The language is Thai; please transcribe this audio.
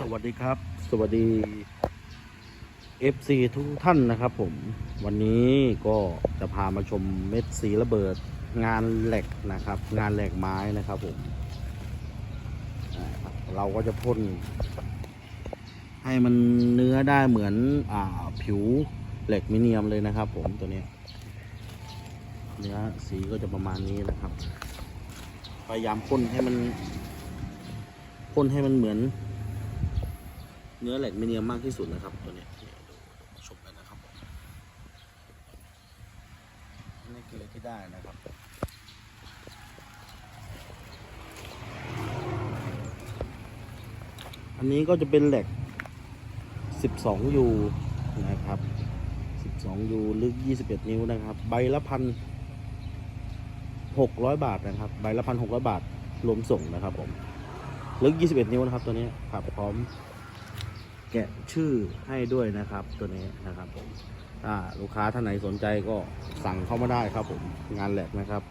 สวัสดีครับ สวัสดี FC ทุกท่านนะครับผม วันนี้ก็จะพามาชมเม็ดสีระเบิดงานเหล็กนะครับ งานเหล็กไม้นะครับผมอ่าครับเราก็จะพ่น ให้มันเนื้อได้เหมือนอ่าผิวเหล็กมิเนียมเลยนะครับผมตัวเนี้ยเนื้อสีก็จะประมาณนี้นะครับ พยายามพ่นให้มันพ่นให้มันเหมือน เนื้อเหล็กมิเนียมมากที่สุดนะครับตัวนี้ชมกันนะครับผมนี่คือที่ได้นะครับอันนี้ก็จะเป็นเหลก 12ยูนะครับ 12ยูลึก 21 นิ้วนะครับ ใบละพันหกร้อยบาทนะครับ ใบละพันหกร้อยบาทรวมส่งนะครับผม ลึก 21 นิ้วนะครับตัวนี้ครับพร้อม กะชื่อให้ด้วยนะครับ ตัวนี้นะครับผมถ้าลูกค้าท่านไหนสนใจก็สั่งเข้ามาได้ครับผมงานแหลกนะครับ